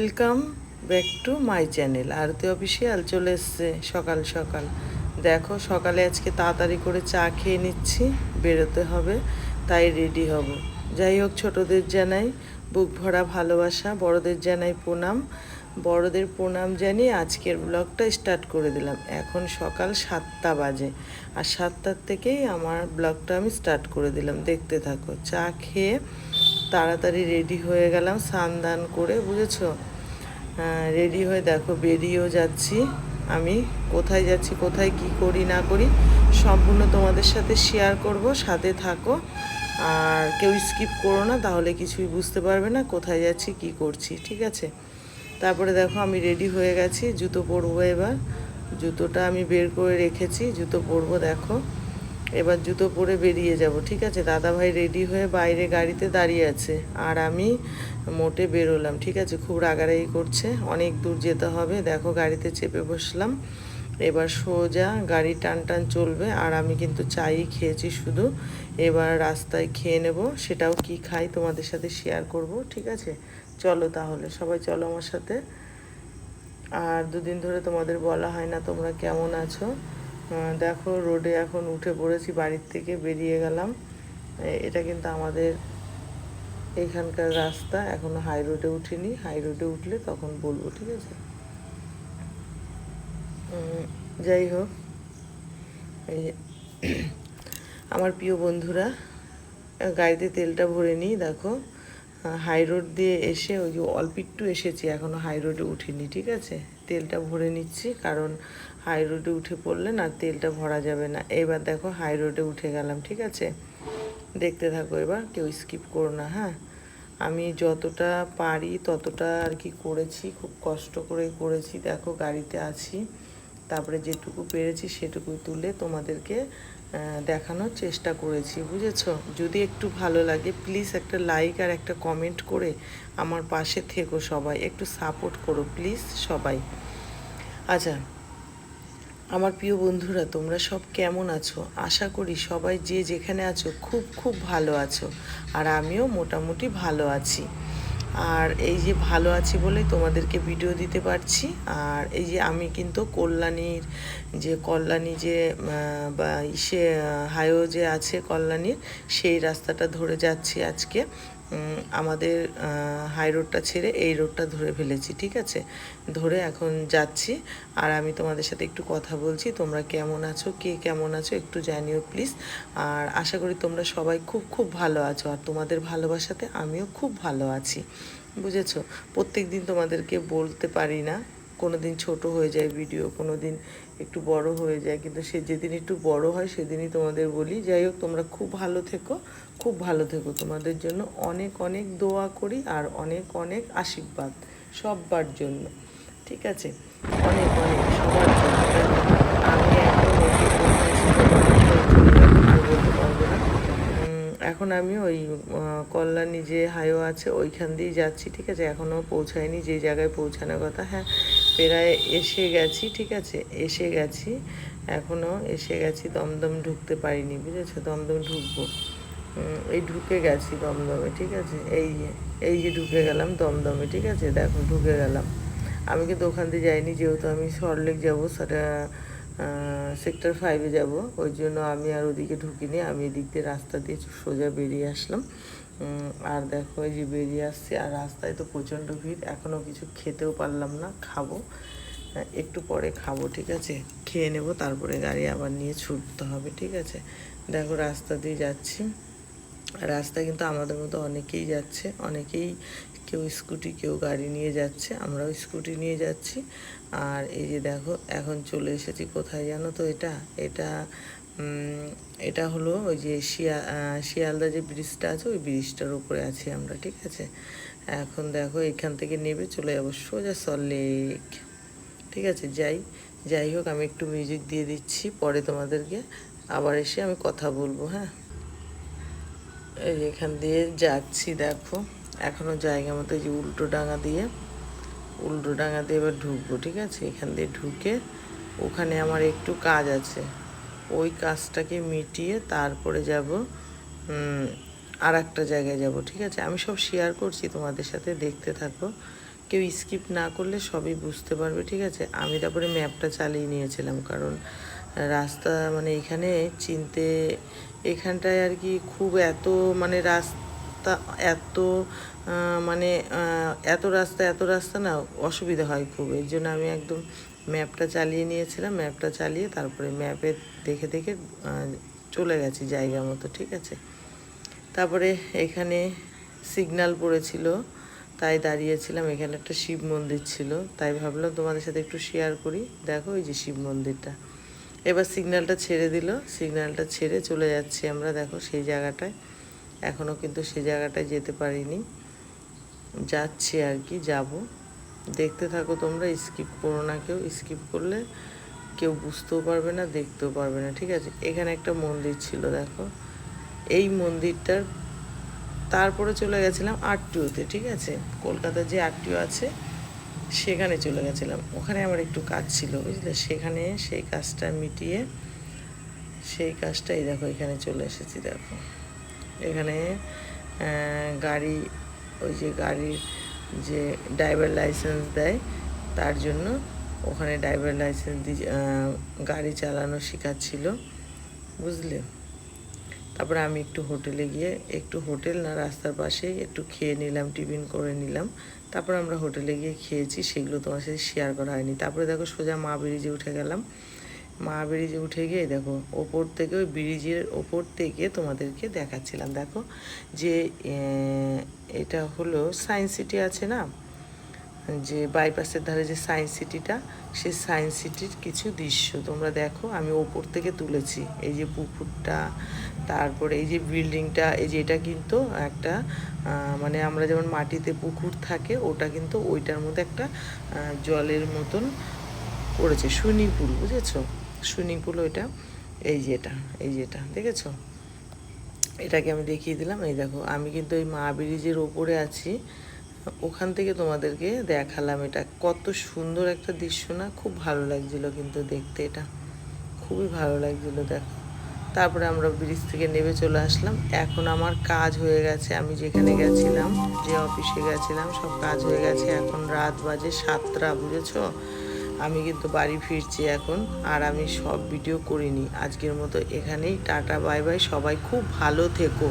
Welcome back to my channel. Aarti official চলে এসছে সকাল সকাল। দেখো, সকালে আজকে তাড়াতাড়ি করে চা খেয়ে নিচ্ছি, বেরোতে হবে, তাই রেডি হব। যাই হোক, ছোটোদের জানাই বুক ভরা ভালোবাসা, বড়দের জানাই প্রণাম। বড়দের প্রণাম জানিয়ে আজকের ব্লগটা স্টার্ট করে দিলাম। এখন সকাল সাতটা বাজে, আর সাতটার থেকেই আমার ব্লগটা আমি স্টার্ট করে দিলাম। দেখতে থাকো, চা খেয়ে তাড়াতাড়ি রেডি হয়ে গেলাম স্নান দান করে, বুঝেছ? রেডি হয়ে দেখো, বেরিয়েও যাচ্ছি আমি। কোথায় যাচ্ছি, কোথায় কি করি, না করি, সম্পূর্ণ তোমাদের সাথে শেয়ার করব, সাথে থাকো। আর কেউ স্কিপ করো না, তাহলে কিছুই বুঝতে পারবে না কোথায় যাচ্ছি, কি করছি, ঠিক আছে? তারপরে দেখো, আমি রেডি হয়ে গেছি, জুতো পরবো এবার। জুতোটা আমি বের করে রেখেছি, জুতো পরবো দেখো। এবার জুতো পরে বেরিয়ে যাব, ঠিক আছে? দাদা ভাই রেডি হয়ে বাইরে গাড়িতে দাঁড়িয়ে আছে। আর আমি মোটে বেরোলাম, ঠিক আছে? খুব রাগারাগি করছে, অনেক দূর যেতে হবে। দেখো, গাড়িতে চেপে বসলাম। এবার সোজা গাড়ি টান টান চলবে, আর আমি কিন্তু চাই খেয়েছি শুধু। এবার রাস্তায় খেয়ে নেব, সেটাও কি খাই তোমাদের সাথে শেয়ার করব, ঠিক আছে? চলো তাহলে, সবাই চলো আমার সাথে। আর দুদিন ধরে তোমাদের বলা হয় না তোমরা কেমন আছো। দেখো, রোডে এখন উঠে পড়েছি, বাড়ির থেকে বেরিয়ে গেলাম। এটা কিন্তু আমাদের এখানকার রাস্তা, এখনও হাই রোডে উঠিনি। হাই রোডে উঠলে তখন বলব, ঠিক আছে? যাই হোক, এই আমার প্রিয় বন্ধুরা, গাড়িতে তেলটা ভরে নিই, দেখো। হাই রোড দিয়ে এসে, ওই যে অল্প একটু এসেছি এখনও হাই রোডে উঠিনি, ঠিক আছে? তেলটা ভরে নিচ্ছি, কারণ হাই রোডে উঠে পড়লে না তেলটা ভরা যাবে না। এবার দেখো হাই রোডে উঠে গেলাম, ঠিক আছে? দেখতে থাকো এবার, কেউ স্কিপ করো না হ্যাঁ? আমি যতটা পারি ততটা আর কি করেছি, খুব কষ্ট করে করেছি। দেখো গাড়িতে আছি, তারপরে যেটুকু পেরেছি সেটুকু তুলে তোমাদেরকে দেখানোর চেষ্টা করেছি, বুঝেছ? যদি একটু ভালো লাগে প্লিজ একটা লাইক আর একটা কমেন্ট করে আমার পাশে থেকো সবাই, একটু সাপোর্ট করো প্লিজ সবাই। আচ্ছা আমার প্রিয় বন্ধুরা তোমরা সব কেমন আছো? আশা করি সবাই যে যেখানে আছো খুব খুব ভালো আছো আর আমিও মোটামুটি ভালো আছি। আর এই যে ভালো আছি বলে তোমাদেরকে ভিডিও দিতে পারছি আর এই যে আমি কিন্তু কল্যাণীর যে কল্যাণী যে আহ, বা ইসে হাইও যে আছে কল্যাণীর সেই রাস্তাটা ধরে যাচ্ছি আজকে। আমাদের হাই রোডটা ছেড়ে এই রোডটা ধরে ফেলেছি, ঠিক আছে? ধরে এখন যাচ্ছি। আর আমি তোমাদের সাথে একটু কথা বলছি, তোমরা কেমন আছো, কে কেমন আছো একটু জানিও প্লিজ আর আশা করি তোমরা সবাই খুব খুব ভালো আছো, আর তোমাদের ভালোবাসাতে আমিও খুব ভালো আছি। বুঝেছ? প্রত্যেক দিন তোমাদেরকে বলতে পারি না কোনো দিন ছোট হয়ে যায় ভিডিও কোনো দিন একটু বড় হয়ে যায়, কিন্তু সে যেদিন একটু বড় হয় সেদিনই তোমাদের বলি। যাই হোক, তোমরা খুব ভালো থেকো, খুব ভালো থেকো। তোমাদের জন্য অনেক অনেক দোয়া করি আর অনেক অনেক আশীর্বাদ সববার জন্য। ঠিক আছে? অনেক অনেক সবার জন্য। এখন আমি ওই কল্যাণী যে হাইওয়ে আছে ওইখান দিয়েই যাচ্ছি, ঠিক আছে? এখনও পৌঁছায়নি, যে জায়গায় পৌঁছানোর কথা। হ্যাঁ প্রায় এসে গেছি, ঠিক আছে? এসে গেছি। এখনও এসে গেছি, দমদম ঢুকতে পারিনি, বুঝেছ? দমদম ঢুকবো। এই ঢুকে গেছি দমদমে, ঠিক আছে? এই এই যে ঢুকে গেলাম দমদমে, ঠিক আছে? দেখো, ঢুকে গেলাম। আমি কিন্তু ওখান দিয়ে যাইনি, যেহেতু আমি সরলেক যাব, সেটা সেক্টর ফাইভে যাব। ওই জন্য আমি আর ওদিকে ঢুকিনি। আমি এদিক দিয়ে রাস্তা দিয়ে সোজা বেরিয়ে আসলাম। আর দেখো এই যে বেরিয়ে আসছি, আর রাস্তায় তো প্রচণ্ড ভিড় এখনও কিছু খেতেও পারলাম না, খাব। একটু পরে খাব, ঠিক আছে? খেয়ে নেব, তারপরে গাড়ি আবার নিয়ে ছুটতে হবে, ঠিক আছে? দেখো রাস্তা দিয়ে যাচ্ছি। রাস্তায় কিন্তু আমাদের মতো অনেকেই যাচ্ছে, অনেকেই কেউ স্কুটি, কেউ গাড়ি নিয়ে যাচ্ছে, আমরাও স্কুটি নিয়ে যাচ্ছি। আর এই যে দেখো, এখন চলে এসেছি কোথায় জানো তো এটা? এটা এটা হলো ওই যে শিয়া শিয়ালদা যে ব্রিজটা আছে, ওই ব্রিজটার উপরে আছি আমরা, ঠিক আছে? এখন দেখো, এখান থেকে নেবে, চলে যাব সোজা সল্লেক ঠিক আছে? যাই যাই হোক, আমি একটু মিউজিক দিয়ে দিচ্ছি, পরে তোমাদেরকে আবার এসে আমি কথা বলব হ্যাঁ? এখান দিয়ে যাচ্ছি, দেখো এখনও জায়গা মতো যে উল্টো ডাঙা দিয়ে, উল্টো ডাঙা দিয়ে এবার ঢুকবো, ঠিক আছে? এখান দিয়ে ঢুকে ওখানে আমার একটু কাজ আছে। ওই কাজটাকে মিটিয়ে তারপরে যাব আর একটা জায়গায় যাব, ঠিক আছে? আমি সব শেয়ার করছি তোমাদের সাথে, দেখতে থাকো। কেউ স্কিপ না করলে সবই বুঝতে পারবে, ঠিক আছে? আমি তারপরে ম্যাপটা চালিয়ে নিয়েছিলাম, কারণ রাস্তা মানে এখানে চিনতে এখানটায় আর কি খুব এত মানে রাস্তা, এত মানে এত রাস্তা এত রাস্তা না অসুবিধা হয় খুব। এর জন্য আমি একদম ম্যাপটা চালিয়ে নিয়েছিলাম, ম্যাপটা চালিয়ে তারপরে ম্যাপে দেখে দেখে চলে গেছি জায়গা মতো, ঠিক আছে? তারপরে এখানে সিগনাল পড়েছিল, তাই দাঁড়িয়েছিলাম। এখানে একটা শিব মন্দির ছিল, তাই ভাবলাম তোমাদের সাথে একটু শেয়ার করি। দেখো ওই যে শিব মন্দিরটা। এবার সিগন্যালটা ছেড়ে দিল সিগন্যালটা ছেড়ে চলে যাচ্ছি আমরা, দেখো সেই জায়গাটায়। এখনও কিন্তু সেই জায়গাটায় যেতে পারিনি। যাচ্ছি আর কি, যাব। দেখতে থাকো তোমরা স্কিপ করো না কেউ স্কিপ করলে কেউ বুঝতেও পারবে না, দেখতেও পারবে না, ঠিক আছে? এখানে একটা মন্দির ছিল, দেখো। এই মন্দিরটার তারপরে চলে গেছিলাম আরটিওতে, ঠিক আছে? কলকাতার যে আরটিও আছে, সেখানে চলে গেছিলাম। ওখানে আমার একটু কাজ ছিল, বুঝলে? সেখানে সেই কাজটা মিটিয়ে, সেই কাজটাই দেখো, এখানে চলে এসেছি, দেখো। এখানে গাড়ি, ওই যে গাড়ির যে ড্রাইভার লাইসেন্স দেয়, তার জন্য ওখানে ড্রাইভার লাইসেন্স দিয়ে গাড়ি চালানো শেখাচ্ছিল, বুঝলে? তারপরে আমি একটু হোটেলে গিয়ে, একটু হোটেল না, রাস্তার পাশেই একটু খেয়ে নিলাম টিফিন করে নিলাম। তারপর আমরা হোটেলে গিয়ে খেয়েছি, সেগুলো তোমার সাথে শেয়ার করা হয়নি। তারপরে দেখো সোজা মা ব্রিজে উঠে গেলাম মা ব্রিজে উঠে গিয়ে দেখো, ওপর থেকে ওই ব্রিজের ওপর থেকে তোমাদেরকে দেখাচ্ছিলাম। দেখো যে এটা হলো সায়েন্স সিটি আছে না? যে বাইপাসের ধারে যে সায়েন্স সিটিটা সেই সায়েন্স সিটির কিছু দৃশ্য। তোমরা দেখো, আমি ওপর থেকে তুলেছি। এই যে পুকুরটা, তারপরে এই যে বিল্ডিংটা, এই যে এটা কিন্তু একটা মানে আমরা যেমন মাটিতে পুকুর থাকে, ওটা কিন্তু ওইটার মধ্যে একটা জলের মতন করেছে সুইমিং পুল বুঝেছ? সুইমিং পুল ওইটা। এই যে এটা, এই যে এটা, দেখেছ? এটাকে আমি দেখিয়ে দিলাম, এই দেখো, আমি কিন্তু এই মা ব্রিজের ওপরে আছি। ওখান থেকে তোমাদেরকে দেখালাম এটা। কত সুন্দর একটা দৃশ্য না, খুব ভালো লাগছিল কিন্তু দেখতে এটা। খুবই ভালো লাগছিল, দেখো। তারপরে আমরা ব্রিজ থেকে নেমে চলে আসলাম। এখন আমার কাজ হয়ে গেছে, আমি যেখানে গেছিলাম, যে অফিসে গেছিলাম, সব কাজ হয়ে গেছে। এখন রাত বাজে সাতটা, বুঝেছ? আমি কিন্তু বাড়ি ফিরছি এখন, আর আমি সব ভিডিও করিনি। আজকের মতো এখানেই, টাটা বাই বাই সবাই খুব ভালো থেকো।